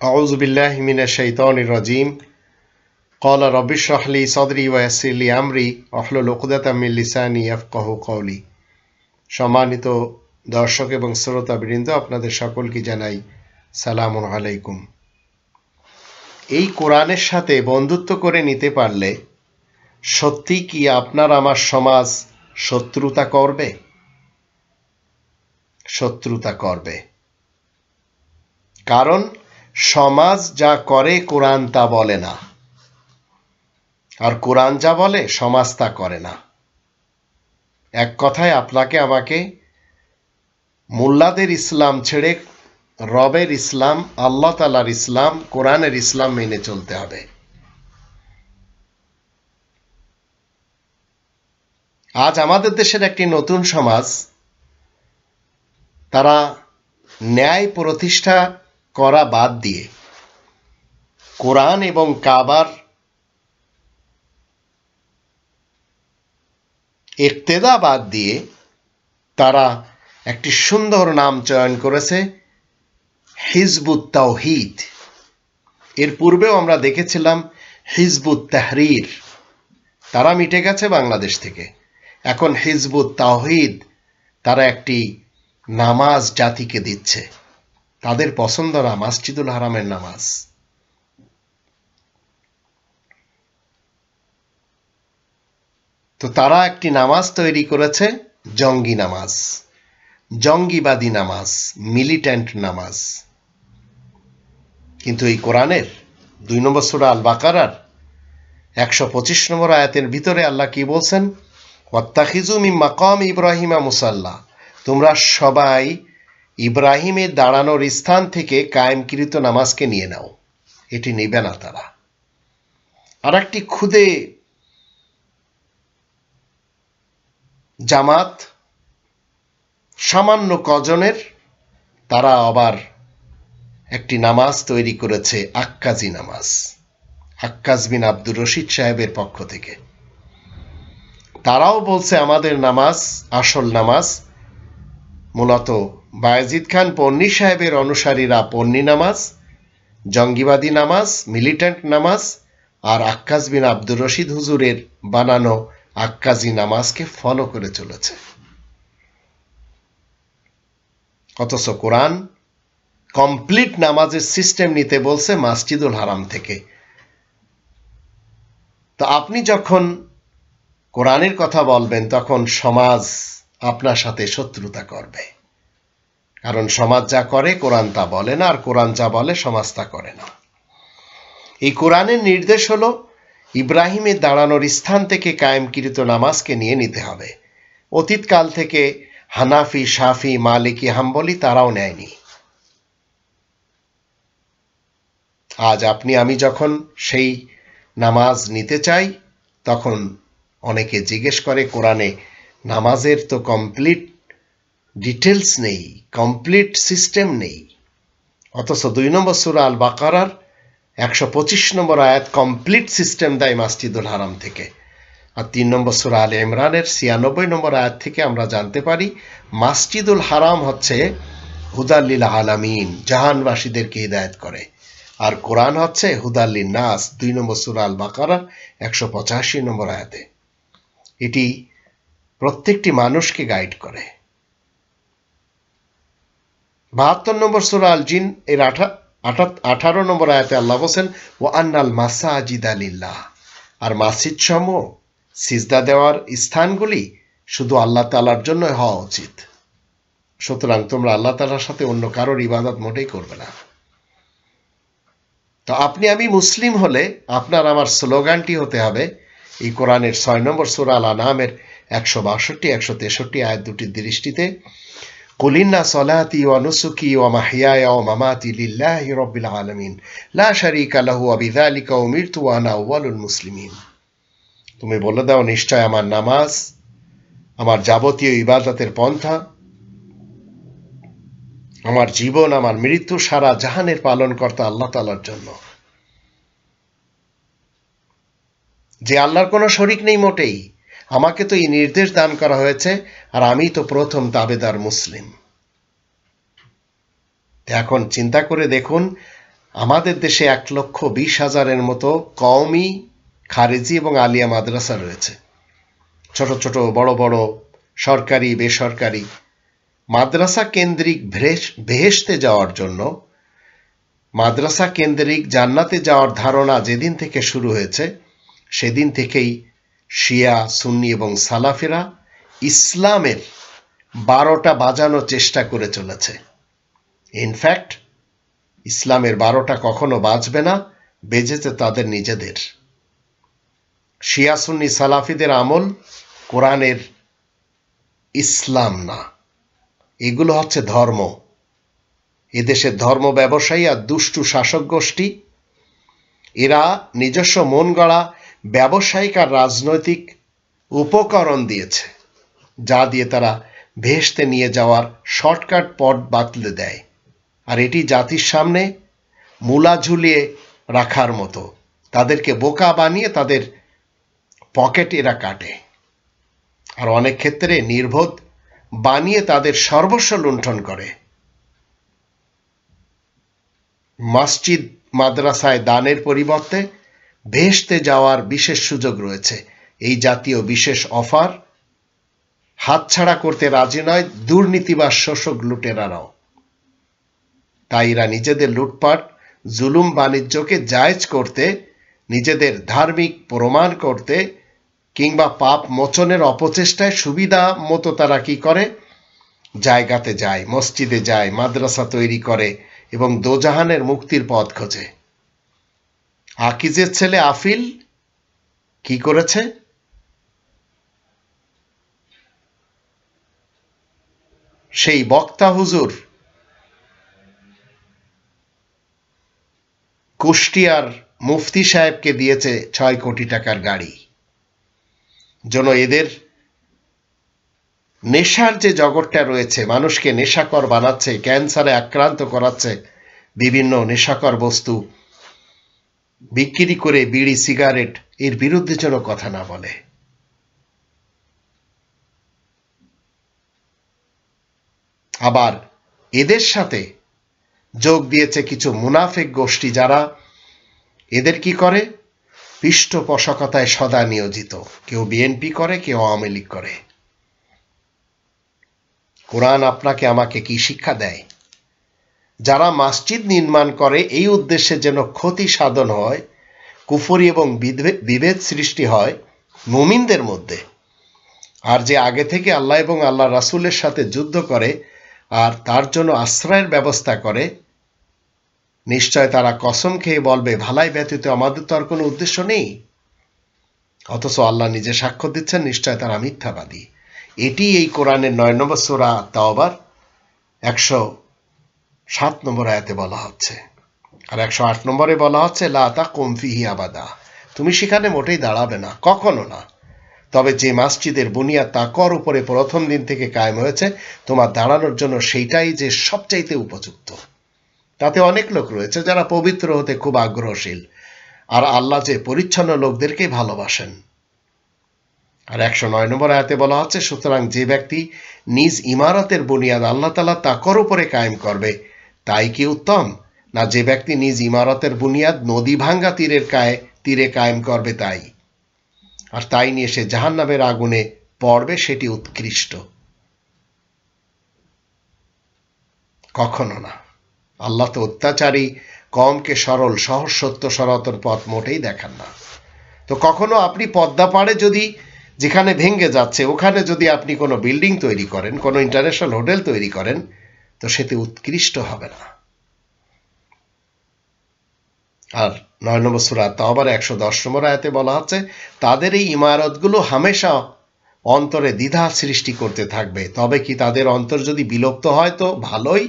أعوذ بالله من الشيطان الرجيم قال رب اشرح لي صدري ويسر لي أمري واحلل عقدة من লিসানি يفقهوا قولي সম্মানিত দর্শক এবং শ্রোতাবৃন্দ আপনাদের সকলকে জানাই সালাম আলাইকুম এই কোরআনের সাথে বন্ধুত্ব করে নিতে পারলে সত্যি কি আপনার আমার সমাজ শত্রুতা করবে শত্রুতা করবে কারণ সমাজ যা করে, কোরআন তা বলে না। আর কোরআন যা বলে, সমাজ তা করে না। এক কথায় আপনাকে, আমাকে মোল্লাদের ইসলাম ছেড়ে রবের ইসলাম, আল্লাহ তালার ইসলাম, কোরআনের ইসলাম মেনে চলতে হবে। আজ আমাদের দেশের একটি নতুন সমাজ, তারা ন্যায় প্রতিষ্ঠা করা বাদ দিয়ে কোরআন এবং কাবার ইক্তেদা বাদ দিয়ে তারা একটি সুন্দর নাম চয়ন করেছে, হিজবুত তাওহিদ। এর পূর্বেও আমরা দেখেছিলাম হিজবুত তাহরির। তারা মিটে গেছে বাংলাদেশ থেকে। এখন হিজবুত তাওহিদ তারা একটি নামাজ জাতিকে দিচ্ছে। তাদের পছন্দ না মাসজিদুল হারামের নামাজ। তো তারা একটি নামাজ তৈরি করেছে, জঙ্গি নামাজ। জঙ্গিবাদী নামাজ, মিলিট্যান্ট নামাজ। কিন্তু এই কোরআনের দুই নম্বর সুরা আল বাকারার একশো পঁচিশ নম্বর আয়াতের ভিতরে আল্লাহ কি বলছেন? ওয়াত্তাখিজু মাকাম ইব্রাহিমা মুসাল্লাহ তোমরা সবাই ইব্রাহিমের দাঁড়ানোর স্থান থেকে কায়েমকৃত নামাজকে নিয়ে নাও। এটি নেবে না তারা। আর একটি খুদে জামাত সামান্য কজনের, তারা আবার একটি নামাজ তৈরি করেছে, আক্কাজি নামাজ। আক্কাজ বিন আব্দুর রশিদ সাহেবের পক্ষ থেকে। তারাও বলছে, আমাদের নামাজ আসল নামাজ মূলত বায়াজিদ খান পন্নী সাহেবের অনুসারীরা পন্নী নামাজ, জঙ্গিবাদী নামাজ, মিলিট্যান্ট নামাজ আর আক্কাজ বিন আব্দুর রশিদ হুজুরের বানানো আক্কাজি নামাজকে ফলো করে চলেছে। অথচ কোরআন কমপ্লিট নামাজের সিস্টেম নিতে বলছে মাসজিদুল হারাম থেকে। তো আপনি যখন কোরআনের কথা বলবেন, তখন সমাজ আপনার সাথে শত্রুতা করবে। কারণ সমাজ যা করে, কোরআন তা বলে না, আর কোরআন যা বলে, সমাজ তা করে না। এই কোরআনের নির্দেশ হলো ইব্রাহিমের দাঁড়ানোর স্থান থেকে কায়েমকৃত নামাজকে নিয়ে নিতে হবে। অতীতকাল থেকে হানাফি সাফি মালিকি, হাম্বলি তারাও নেয়নি। আজ আপনি, আমি যখন সেই নামাজ নিতে চাই, তখন অনেকে জিজ্ঞেস করে, কোরআনে নামাজের তো কমপ্লিট ডিটেলস নেই কমপ্লিট সিস্টেম নেই। অথচ দুই নম্বর সুরা আল বাকারার একশো পঁচিশ নম্বর আয়াত কমপ্লিট সিস্টেম দেয় মাসজিদুল হারাম থেকে। আর তিন নম্বর সুরা আল ইমরানের ছিয়ানব্বই নম্বর আয়াত থেকে আমরা জানতে পারি, মাসজিদুল হারাম হচ্ছে হুদাল্লিল আলামিন, জাহানবাসীদেরকে হিদায়ত করে। আর কোরআন হচ্ছে হুদাল্লিন নাস দুই নম্বর সুরা আল বাকারার একশো পঁচাশি নম্বর আয়াতে। এটি প্রত্যেকটি মানুষকে গাইড করে। বাহাত্তর নম্বর সুরা আল জিন এর আঠা আঠারো নম্বর আয়াতে আল্লাহ বলছেন ও আন্নাল মাসাজিদ আলিল্লাহ আর মাসিদ সমূহ সিজদা দেওয়ার স্থানগুলি শুধু আল্লাহ তালার জন্য হওয়া উচিত। সুতরাং তোমরা আল্লাহ তালার সাথে অন্য কারোর ইবাদত মোটেই করবে না। তো আপনি, আমি মুসলিম হলে আপনার আমার স্লোগানটি হতে হবে, এই কোরআনের ছয় নম্বর সুরাল আনামের একশো বাষট্টি, একশো তেষট্টি আয়াত দুটির দৃষ্টিতে, কুলিন্না সলাতি ও নুসুকি মামাতি রব্বিল লা আনা মুসলিমিন। তুমি বলে দাও, নিশ্চয় আমার নামাজ, আমার যাবতীয় ইবাদতের পন্থা, আমার জীবন, আমার মৃত্যু সারা জাহানের পালন কর্তা আল্লাহ তালার জন্য। যে আল্লাহর কোনো শরিক নেই মোটেই। আমাকে তো এই নির্দেশ দান করা হয়েছে, আর আমি তো প্রথম দাবেদার মুসলিম। এখন চিন্তা করে দেখুন, আমাদের দেশে এক লক্ষ বিশ হাজারের মতো কওমি, খারেজি এবং আলিয়া মাদ্রাসা রয়েছে। ছোট ছোট, বড় বড়, সরকারি, বেসরকারি মাদ্রাসা কেন্দ্রিক বেহেশতে যাওয়ার জন্য, মাদ্রাসা কেন্দ্রিক জান্নাতে যাওয়ার ধারণা যেদিন থেকে শুরু হয়েছে, সেদিন থেকেই শিয়া, সুন্নি এবং সালাফেরা ইসলামের বারোটা বাজানোর চেষ্টা করে চলেছে। ইনফ্যাক্ট ইসলামের বারোটা কখনো বাজবে না, বেজেছে তাদের নিজেদের। শিয়া, সুন্নি, সালাফিদের আমল কোরআনের ইসলাম না। এগুলো হচ্ছে ধর্ম। এদেশের ধর্ম ব্যবসায়ী আর দুষ্টু শাসক গোষ্ঠী, এরা নিজস্ব মন গড়া ব্যবসায়িক আর রাজনৈতিক উপকরণ দিয়েছে, যা দিয়ে তারা ভেসতে নিয়ে যাওয়ার শর্টকাট পথ বাতলে দেয়। আর এটি জাতির সামনে মূলা ঝুলিয়ে রাখার মতো। তাদেরকে বোকা বানিয়ে তাদের পকেট এরা কাটে। আর অনেক ক্ষেত্রে নির্বোধ বানিয়ে তাদের সর্বস্ব লুণ্ঠন করে। মসজিদ, মাদ্রাসায় দানের পরিবর্তে ভেসতে যাওয়ার বিশেষ সুযোগ রয়েছে। এই জাতীয় বিশেষ অফার হাতছাড়া করতে রাজি নয় দুর্নীতি বা শোষক লুটেরারাও। তাই এরা নিজেদের লুটপাট, জুলুম বাণিজ্যকে জায়জ করতে, নিজেদের ধার্মিক প্রমাণ করতে কিংবা পাপ মোচনের অপচেষ্টায় সুবিধা মতো তারা কি করে? জায়গাতে যায়, মসজিদে যায়, মাদ্রাসা তৈরি করে এবং দোজাহানের মুক্তির পথ খোঁজে। আকিজের ছেলে আফিল কি করেছে? সেই বক্তা হুজুর কুষ্টিয়ার মুফতি সাহেবকে দিয়েছে ছয় কোটি টাকার গাড়ি। যেন এদের নেশার যে জগৎটা রয়েছে, মানুষকে নেশাকর বানাচ্ছে, ক্যান্সারে আক্রান্ত করাচ্ছে, বিভিন্ন নেশাকর বস্তু বিক্রি করে বিড়ি, সিগারেট, এর বিরুদ্ধে যেন কথা না বলে। আবার এদের সাথে যোগ দিয়েছে কিছু মুনাফেক গোষ্ঠী যারা এদের কি করে? পৃষ্ঠপোষকতায় সদা নিয়োজিত। কেউ বিএনপি করে, কেউ আওয়ামী লীগ করে। কোরআন আপনাকে আমাকে কি শিক্ষা দেয়? যারা মসজিদ নির্মাণ করে, এই উদ্দেশ্যে যেন ক্ষতি সাধন হয়, কুফরি এবং বিভেদ সৃষ্টি হয় মুমিনদের মধ্যে। আর যে আগে থেকে আল্লাহ এবং আল্লাহ রাসুলের সাথে যুদ্ধ করে আর তার জন্য আশ্রয়ের ব্যবস্থা করে, নিশ্চয় তারা কসম খেয়ে বলবে, ভালাই ব্যতীত আমাদের তো আর কোনো উদ্দেশ্য নেই। অথচ আল্লাহ নিজে সাক্ষ্য দিচ্ছেন, নিশ্চয় তারা মিথ্যাবাদী। এটি এই কোরআনের নয় নম্বর সোরা তাওবার একশো সাত নম্বর আয়াতে বলা হচ্ছে। আর একশো আট নম্বরে বলা হচ্ছে লাতা কমফিহি আবাদা। তুমি সেখানে মোটেই দাঁড়াবে না, কখনো না। তবে যে মসজিদের বুনিয়াদ তাকর উপরে প্রথম দিন থেকে কায়েম হয়েছে, তোমার দাঁড়ানোর জন্য সেইটাই যে সবচাইতে উপযুক্ত। তাতে অনেক লোক রয়েছে যারা পবিত্র হতে খুব আগ্রহশীল, আর আল্লাহ যে পরিচ্ছন্ন লোকদেরকে ভালোবাসেন। আর একশো নয় নম্বর আয়াতে বলা হচ্ছে, সুতরাং যে ব্যক্তি নিজ ইমারতের বুনিয়াদ আল্লাহ তালা তাকর উপরে কায়েম করবে তাই কি উত্তম? না যে ব্যক্তি নিজ ইমারতের বুনিয়াদ নদী ভাঙ্গা তীরের কায়ে তীরে কায়েম করবে তাই। আর তাই নিয়ে সে জাহান্নামের আগুনে পড়বে সেটি উৎকৃষ্ট। কখনো না। আল্লাহ তো অত্যাচারী, কমকে সরল, সহজ সত্য, সনাতন পথ মোটেই দেখান না। তো কখনো আপনি পদ্মা পাড়ে যদি যেখানে ভেঙ্গে যাচ্ছে, ওখানে যদি আপনি কোনো বিল্ডিং তৈরি করেন, কোনো ইন্টারন্যাশনাল হোটেল তৈরি করেন তো সেটি উৎকৃষ্ট হবে না। আর নয় নম্বর সুরা আবার একশো দশ নম্বর আয়াতে বলা হচ্ছে, তাদের এই ইমারতগুলো হামেশা অন্তরে দ্বিধা সৃষ্টি করতে থাকবে। তবে কি তাদের অন্তর যদি বিলুপ্ত হয় তো ভালোই,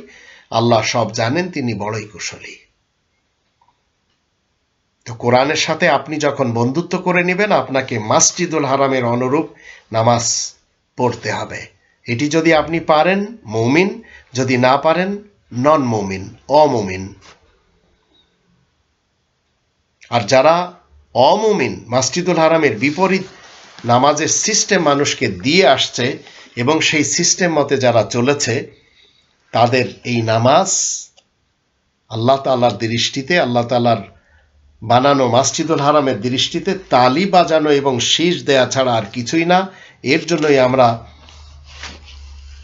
আল্লাহ সব জানেন তিনি বড়ই কুশলী। তো কোরআনের সাথে আপনি যখন বন্ধুত্ব করে নেবেন, আপনাকে মাসজিদুল হারামের অনুরূপ নামাজ পড়তে হবে। এটি যদি আপনি পারেন, মৌমিন যদি না পারেন নন মৌমিন অমৌমিন। আর যারা অমুমিন, মাসজিদুল হারামের বিপরীত নামাজের সিস্টেম মানুষকে দিয়ে আসছে এবং সেই সিস্টেম মতে যারা চলেছে, তাদের এই নামাজ আল্লাহ তালার দৃষ্টিতে, আল্লাহ তালার বানানো মাসজিদুল হারামের দৃষ্টিতে তালি বাজানো এবং শীষ দেয়া ছাড়া আর কিছুই না। এর জন্যই আমরা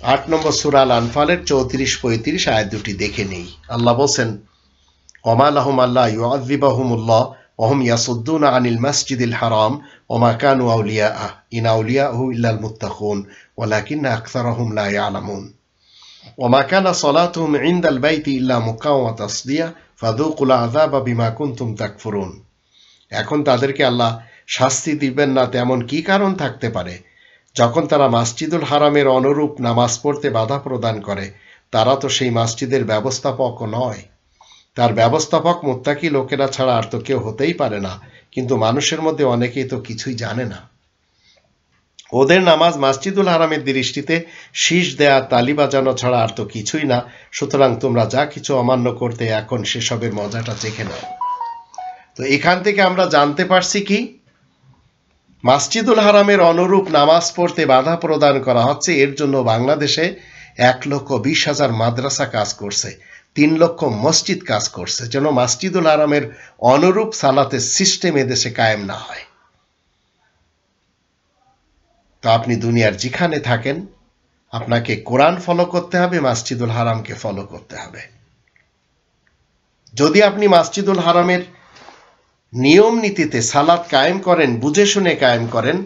আট নম্বর সুরাল আনফালের চৌত্রিশ, পঁয়ত্রিশ আয়াত দুটি দেখে নেই। আল্লাহ বলছেন, ওমা লাহুম আল্লাহ ওহম ইয়াসুদ্দুন আনিল হারাম, ওমা আউলিয়া আহ ইন আউলিয়া হু ইল্লাল মুত্তাকুন আকসারহুম লা ওমা ইনদাল বাইতি ইল্লা ওয়া তাসদিয়া ফাদুকুল বিমা কুনতুম তাকফুরুন। এখন তাদেরকে আল্লাহ শাস্তি দিবেন না, তেমন কি কারণ থাকতে পারে? যখন তারা মাসজিদুল হারামের অনুরূপ নামাজ পড়তে বাধা প্রদান করে, তারা তো সেই মাসজিদের ব্যবস্থাপক নয়। তার ব্যবস্থাপক মোত্তাকি লোকেরা ছাড়া আর তো কেউ হতেই পারে না, কিন্তু মানুষের মধ্যে অনেকেই তো কিছুই জানে না। ওদের নামাজ মাসজিদুল হারামের দৃষ্টিতে শীষ দেয়া, তালি বাজানো ছাড়া আর তো কিছুই না। সুতরাং তোমরা যা কিছু অমান্য করতে এখন সেসবের মজাটা চেখে নাও। তো এখান থেকে আমরা জানতে পারছি কি মাসজিদুল হারামের অনুরূপ নামাজ পড়তে বাধা প্রদান করা হচ্ছে। এর জন্য বাংলাদেশে এক লক্ষ বিশ হাজার মাদ্রাসা কাজ করছে, তিন লক্ষ মসজিদ কাজ করছে, যেন মাসজিদুল হারামের অনুরূপ সালাতের সিস্টেম এদেশে কায়েম না হয়। তো আপনি দুনিয়ার যেখানে থাকেন, আপনাকে কোরআন ফলো করতে হবে, মাসজিদুল হারামকে ফলো করতে হবে। যদি আপনি মাসজিদুল হারামের নিয়ম নীতিতে সালাত কায়েম করেন, বুঝে শুনে কায়েম করেন,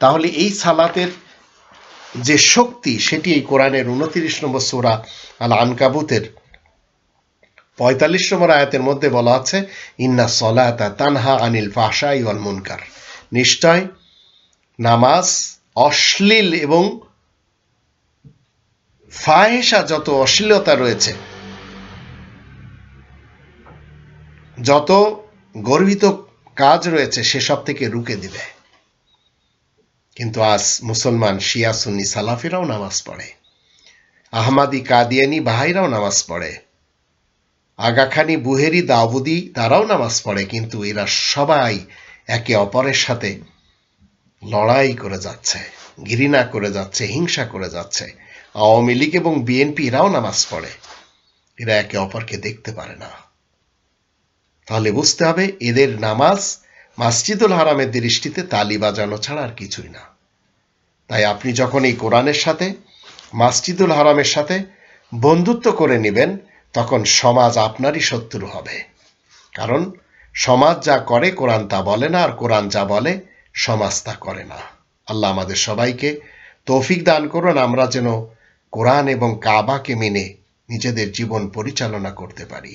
তাহলে এই সালাতের যে শক্তি, সেটি এই কোরআনের উনতিরিশ নম্বর সোরা আল আনকাবুতের পঁয়তাল্লিশ নম্বর আয়াতের মধ্যে বলা আছে, ইন্না সলাতা তানহা আনিল ফাশাই ওয়াল মুনকার। নিশ্চয় নামাজ অশ্লীল এবং ফাহেসা যত অশ্লীলতা রয়েছে, যত গর্বিত কাজ রয়েছে সেসব থেকে রুকে দিবে। কিন্তু আজ মুসলমান শিয়া সুন্নি সালাফিরাও নামাজ পড়ে। আহমাদি কাদিয়ানি বাহাইরাও নামাজ পড়ে। আগাখানি, বুহেরি, দাউদি তারাও নামাজ পড়ে, কিন্তু এরা সবাই একে অপরের সাথে লড়াই করে যাচ্ছে, ঘৃণা করে যাচ্ছে, হিংসা করে যাচ্ছে। আওয়ামী লীগ এবং বিএনপি এরাও নামাজ পড়ে। এরা একে অপরকে দেখতে পারে না। তাহলে বুঝতে হবে এদের নামাজ মাসজিদুল হারামের দৃষ্টিতে তালি বাজানো ছাড়া আর কিছুই না। তাই আপনি যখন এই কোরআনের সাথে, মাসজিদুল হারামের সাথে বন্ধুত্ব করে নেবেন, তখন সমাজ আপনারই শত্রু হবে। কারণ সমাজ যা করে কোরআন তা বলে না, আর কোরআন যা বলে সমাজ তা করে না। আল্লাহ আমাদের সবাইকে তৌফিক দান করুন, আমরা যেন কোরআন এবং কাবাকে মেনে নিজেদের জীবন পরিচালনা করতে পারি।